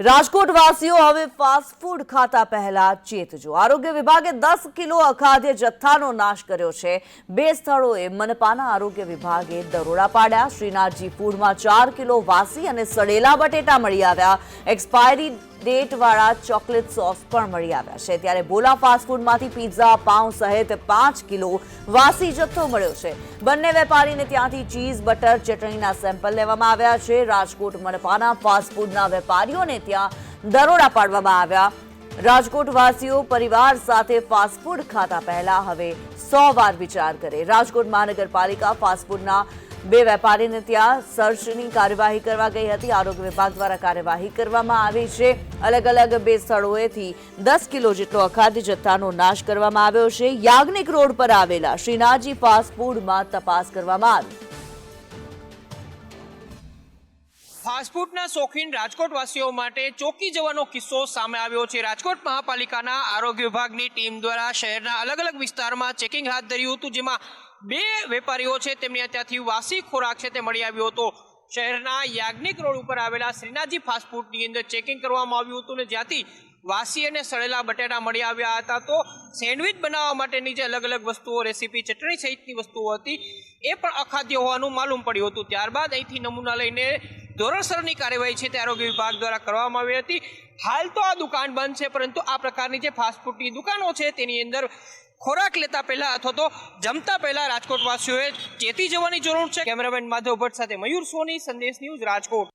રાજકોટ વાસીઓ હવે fast food ખાતા પહેલા ચેતજો આરોગ્ય વિભાગે દસ કિલો અખાદ્ય જથ્થાનો નાશ કર્યો છે. બે સ્થળોએ મનપાના આરોગ્ય વિભાગે દરોડા પાડ્યા. શ્રીનાથજી ફૂડમાં ચાર કિલો વાસી અને સડેલા બટેટા મળી આવ્યા. એક્સપાયરી ડેટ વાળા ચોકલેટ સોસ પણ મળી આવ્યા છે. ત્યારે બોલા ફાસ્ટફૂડમાંથી પિઝા, પાઉં સહિત પાંચ કિલો વાસી જથ્થો મળ્યો છે. બંને વેપારીને ત્યાંથી ચીઝ, બટર, ચટણીના સેમ્પલ લેવામાં આવ્યા છે. રાજકોટ મનપાના ફાસ્ટફૂડના વેપારીઓને ત્યાં દરોડા પાડવામાં આવ્યા. રાજકોટવાસીઓ પરિવાર સાથે ફાસ્ટફૂડ ખાતા પહેલા હવે સો વાર વિચાર કરે. રાજકોટ મહાનગરપાલિકા ફાસ્ટ ફૂડના બે વેપારીને ત્યાં સર્ચની કાર્યવાહી કરવા ગઈ હતી. આરોગ્ય વિભાગ દ્વારા કાર્યવાહી કરવામાં આવી છે. અલગ અલગ બે સ્થળોએથી દસ કિલો જેટલો અખાદ્ય જથ્થાનો નાશ કરવામાં આવ્યો છે. યાજ્ઞિક રોડ પર આવેલા શ્રીનાજી ફાસ્ટ તપાસ કરવામાં આવી. ફાસ્ટફૂડના શોખીન રાજકોટવાસીઓ માટે ચોકી જવાનો કિસ્સો સામે આવ્યો છે. રાજકોટ મહાપાલિકાના આરોગ્ય વિભાગની ટીમ દ્વારા શહેરના અલગ અલગ વિસ્તારમાં ચેકિંગ હાથ ધર્યું હતું, જેમાં બે વેપારીઓ છે. તેમને ત્યાંથી વાસી ખોરાક છે તે મળી આવ્યો હતો. શહેરના યાજ્ઞિક રોડ ઉપર આવેલા શ્રીનાથજી ફાસ્ટફૂડની અંદર ચેકિંગ કરવામાં આવ્યું હતું ને જ્યાંથી વાસી અને સળેલા બટેટા મળી આવ્યા હતા, તો સેન્ડવિચ બનાવવા માટેની જે અલગ અલગ વસ્તુઓ, રેસીપી, ચટણી સહિતની વસ્તુઓ હતી, એ પણ અખાદ્ય હોવાનું માલુમ પડ્યું હતું. ત્યારબાદ અહીંથી નમૂના લઈને ધોરણસરની કાર્યવાહી છે તે આરોગ્ય વિભાગ દ્વારા કરવામાં આવી હતી. હાલ તો આ દુકાન બંધ છે, પરંતુ આ પ્રકારની જે ફાસ્ટફૂડની દુકાનો છે, તેની અંદર ખોરાક લેતા પહેલા અથવા તો જમતા પહેલા રાજકોટવાસીઓએ ચેતી જવાની જરૂર છે. કેમેરામેન માધવ ભટ્ટ સાથે મયુર સોની, સંદેશ ન્યૂઝ રાજકોટ.